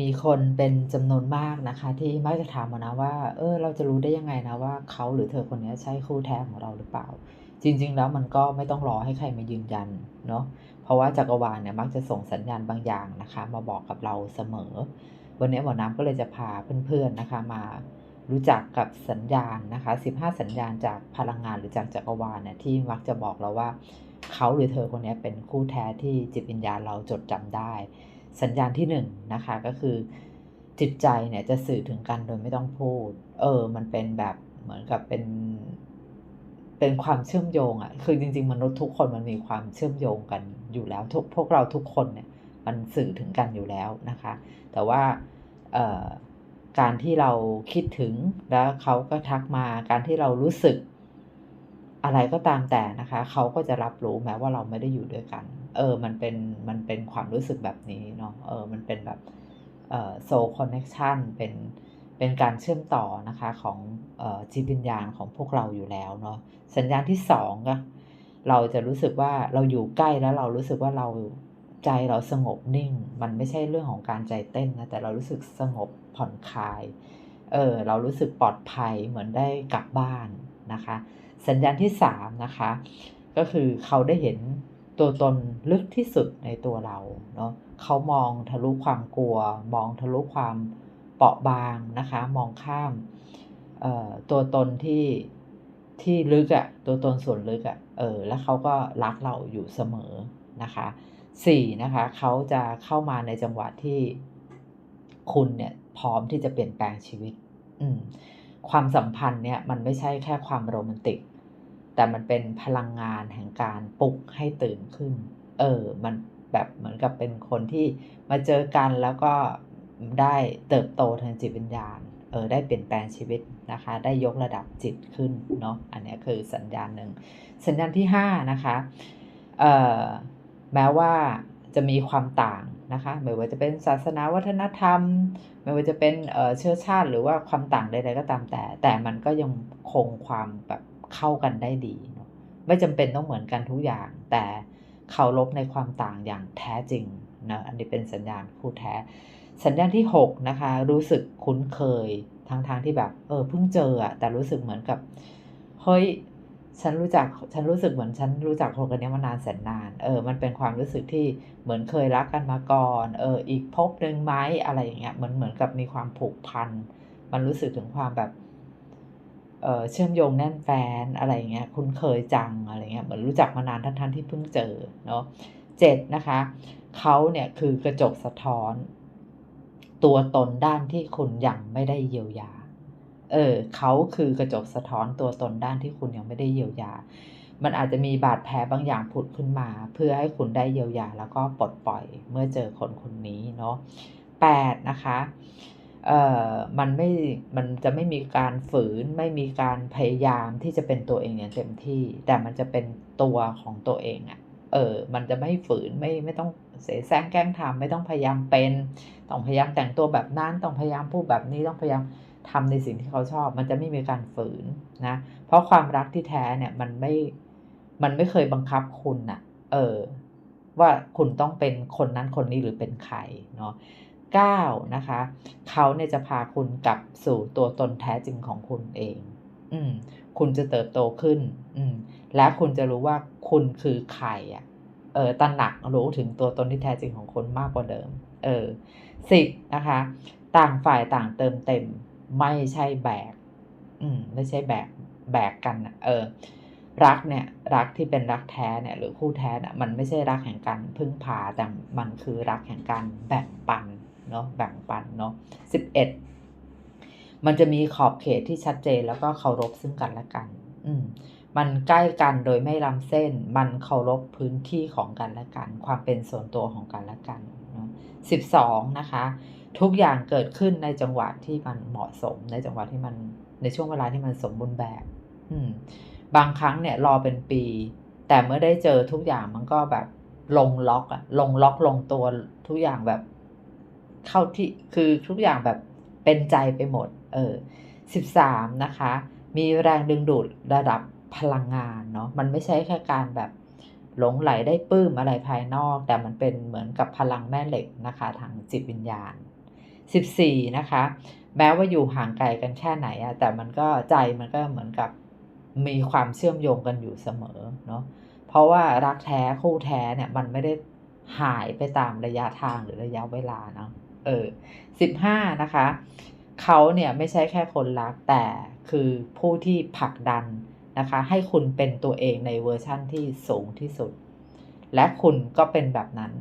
มีคนเป็นจำนวนมากนะคะ ที่มักจะถามมานะว่า เออ เราจะรู้ได้ยังไงนะว่าเขาหรือเธอคนนี้ใช่คู่แท้ของเราหรือเปล่า จริง ๆ แล้วมันก็ไม่ต้องรอให้ใครมายืนยันเนาะเพราะว่าจักรวาลเนี่ยมักจะส่งสัญญาณบางอย่างนะคะ มาบอกกับเราเสมอ วันนี้หมอน้ำก็เลยจะพาเพื่อนๆนะคะมารู้จักกับสัญญาณนะคะ 15 สัญญาณจากพลังงานหรือจากจักรวาลเนี่ยที่มักจะบอกเราว่า เขาหรือเธอคนนี้เป็นคู่แท้ที่จิตวิญญาณเราจดจำได้ สัญญาณที่1นงนะคะก็คือ จิตใจเนี่ยจะสื่อถึงกันโดยไม่ต้องพูด เออ มันเป็นแบบเหมือนกับเป็น เป็นความเชื่อมโยงอะ่ะ คือจริง ๆ มนุษย์ทุกคนมันมีความเชื่อมโยงกันอยู่แล้วทุกพวกเราทุกคนเนี่ย มันสื่อถึงกันอยู่แล้วนะคะ แต่ว่าการที่เราคิดถึงแล้วเขาก็ทักมาการที่เรารู้สึกอะไรก็ตามแต่นะคะ เขาก็จะรับรู้แม้ว่าเราไม่ได้อยู่ด้วยกัน เออมันเป็นมันเป็นความรู้สึกแบบนี้เนาะเออมันเป็นแบบเอ่อโซคอนเน็ชันเป็นเป็นการเชื่อมต่อนะคะของเอ่อจิตวิญญาณของพวกเราอยู่แล้วเนาะสัญญาณที่สองก็เราจะรู้สึกว่าเราอยู่ใกล้แล้วเรารู้สึกว่าเราใจเราสงบนิ่ง มันไม่ใช่เรื่องของการใจเต้นนะแต่เรารู้สึกสงบผ่อนคลายเออเรารู้สึกปลอดภัยเหมือนได้กลับบ้านนะคะ สัญญาณที่3นะคะก็คือเขาได้เห็น ตัวตนลึกที่สุดในตัวเราเนาะเขามองทะลุความกลัว มองทะลุความเปราะบางนะคะ มองข้ามตัวตนที่ที่ลึกอะตัวตนส่วนลึกอะเออแล้วเขาก็รักเราอยู่เสมอนะคะสี่นะคะเขาจะเข้ามาในจังหวะที่คุณเนี่ยพร้อมที่จะเปลี่ยนแปลงชีวิต อืความสัมพันธ์เนี่ยมันไม่ใช่แค่ความโรแมนติก แต่มันเป็นพลังงานแห่งการปลุกให้ตื่นขึ้น เออ มันแบบเหมือนกับเป็นคนที่มาเจอกันแล้วก็ได้เติบโตทางจิตวิญญาณ เออ ได้เปลี่ยนแปลงชีวิตนะคะ ได้ยกระดับจิตขึ้นเนาะ อันนี้คือสัญญาณหนึ่ง สัญญาณที่ 5 นะคะ เอ่อ แม้ว่าจะมีความต่างนะคะ ไม่ว่าจะเป็นศาสนาวัฒนธรรม ไม่ว่าจะเป็นเชื้อชาติหรือว่าความต่างใดๆก็ตามแต่ แต่มันก็ยังคงความแบบ เข้ากันได้ดี ไม่จำเป็นต้องเหมือนกันทุกอย่าง แต่เคารพในความต่างอย่างแท้จริงนะอันนี้เป็นสัญญาณคู่แท้ สัญญาณที่ 6 นะคะ รู้สึกคุ้นเคยทั้งๆทที่แบบเออเพิ่งเจออะแต่รู้สึกเหมือนกับเฮ้ยฉันรู้จักฉันรู้สึกเหมือนฉันรู้จักคนคนนี้มานานแสนนาน เออ มันเป็นความรู้สึกที่เหมือนเคยรักกันมาก่อน เออ อีกพบหนึ่งไหมอะไรอย่างเงี้ยเหมือนเหมือนกับมีความผูกพัน มันรู้สึกถึงความแบบ เชื่อมโยงแน่นแฟนอะไรอย่างเงี้ยคุ้นเคยจังอะไรเงี้ยเหมือนรู้จักมานานท่านๆที่เพิ่งเจอเนาะเจ็ดนะคะเขาเนี่ยคือกระจกสะท้อน ตัวตนด้านที่คุณยังไม่ได้เยียวยา เออเขาคือกระจกสะท้อนตัวตนด้านที่คุณยังไม่ได้เยียวยา มันอาจจะมีบาดแผลบางอย่างผุดขึ้นมา เพื่อให้คุณได้เยียวยาแล้วก็ปลดปล่อยเมื่อเจอคนคนนี้เนาะแปดนะคะ มันไม่มันจะไม่มีการฝืน ไม่มีการพยายามที่จะเป็นตัวเองอย่างเต็มที่ แต่มันจะเป็นตัวของตัวเองอะเออ มันจะไม่ฝืนไม่ไม่ต้องเสแสร้งแกล้งทำไม่ต้องพยายามเป็น ต้องพยายามแต่งตัวแบบนั้น ต้องพยายามพูดแบบนี้ ต้องพยายามทำในสิ่งที่เขาชอบ มันจะไม่มีการฝืนนะ เพราะความรักที่แท้เนี่ยมันไม่ มันไม่เคยบังคับคุณนะเออ ว่าคุณต้องเป็นคนนั้นคนนี้หรือเป็นใครเนาะ เก้านะคะ เขาเนี่ยจะพาคุณกลับสู่ตัวตนแท้จริงของคุณเอง อืม คุณจะเติบโตขึ้น อืม และคุณจะรู้ว่าคุณคือใครอะ เออตระหนักรู้ถึงตัวตนที่แท้จริงของคุณมากกว่าเดิม เออสิบนะคะ ต่างฝ่ายต่างเติมเต็ม ไม่ใช่แบก อืม ไม่ใช่แบก แบกกันเออ รักเนี่ย รักที่เป็นรักแท้เนี่ย หรือคู่แท้เนี่ยมันไม่ใช่รักแห่งการพึ่งพาแต่มันคือรักแห่งการแบ่งปัน เนาะแบ่งปันเนาะสิบเอ็ดมันจะมีขอบเขตที่ชัดเจนแล้วก็เคารพซึ่งกันและกัน อืมมันใกล้กันโดยไม่ล้ำเส้น มันเคารพพื้นที่ของกันและกัน ความเป็นส่วนตัวของกันและกันเนาะสิบสองนะคะ ทุกอย่างเกิดขึ้นในจังหวะที่มันเหมาะสม ในจังหวะที่มันในช่วงเวลาที่มันสมบูรณ์แบบ อืม บางครั้งเนี่ยรอเป็นปี แต่เมื่อได้เจอทุกอย่างมันก็แบบลงล็อกอะลงล็อกลงตัวทุกอย่างแบบ เข้าที่คือทุกอย่างแบบเป็นใจไปหมด เออสิบสามนะคะ มีแรงดึงดูดระดับพลังงานเนาะมันไม่ใช่แค่การแบบหลงไหลได้ปื้มอะไรภายนอก แต่มันเป็นเหมือนกับพลังแม่เหล็กนะคะ ทางจิตวิญญาณ 14 นะคะ แม้ว่าอยู่ห่างไกลกันแค่ไหนอะแต่มันก็ใจมันก็เหมือนกับมีความเชื่อมโยงกันอยู่เสมอเนาะเพราะว่ารักแท้คู่แท้เนี่ยมันไม่ได้หายไปตามระยะทางหรือระยะเวลาเนาะ เออ15นะคะ เขาเนี่ยไม่ใช่แค่คนรักแต่คือผู้ที่ผลักดันนะคะ ให้คุณเป็นตัวเองในเวอร์ชันที่สูงที่สุด และคุณก็เป็นแบบนั้น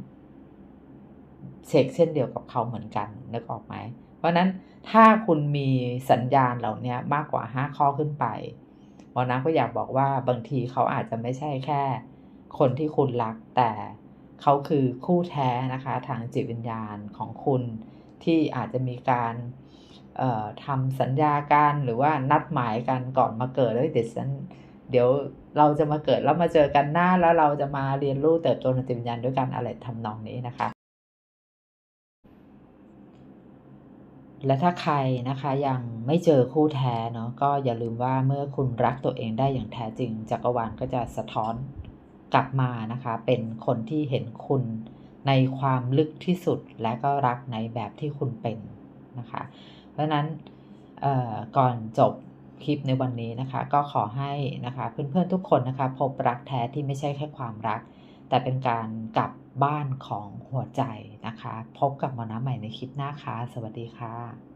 เช็กเช่นเดียวกับเขาเหมือนกันนึกออกไหม เพราะนั้นถ้าคุณมีสัญญาณเหล่านี้มากกว่า 5 ข้อขึ้นไปหมอน้ำก็อยากบอกว่าบางทีเขาอาจจะไม่ใช่แค่ คนที่คุณรักแต่ เขาคือคู่แท้นะคะทางจิตวิญญาณของคุณที่อาจจะมีการทำสัญญากันหรือว่านัดหมายกันก่อนมาเกิดเฮ้ยเดี๋ยวฉันเดี๋ยวเราจะมาเกิดแล้วมาเจอกันหน้าแล้วเราจะมาเรียนรู้เติบโตทางจิตวิญญาณด้วยกันอะไรทำนองนี้นะคะ และถ้าใครนะคะยังไม่เจอคู่แท้เนาะก็อย่าลืมว่าเมื่อคุณรักตัวเองได้อย่างแท้จริงจักรวาลก็จะสะท้อน กลับมานะคะ เป็นคนที่เห็นคุณในความลึกที่สุดและก็รักในแบบที่คุณเป็นนะคะ เพราะนั้นเอ่อก่อนจบคลิปในวันนี้นะคะ ก็ขอให้นะคะเพื่อนๆทุกคนนะคะ พบรักแท้ที่ไม่ใช่แค่ความรัก แต่เป็นการกลับบ้านของหัวใจนะคะ พบกับมอน้ำใหม่ในคลิปหน้าค่ะสวัสดีค่ะ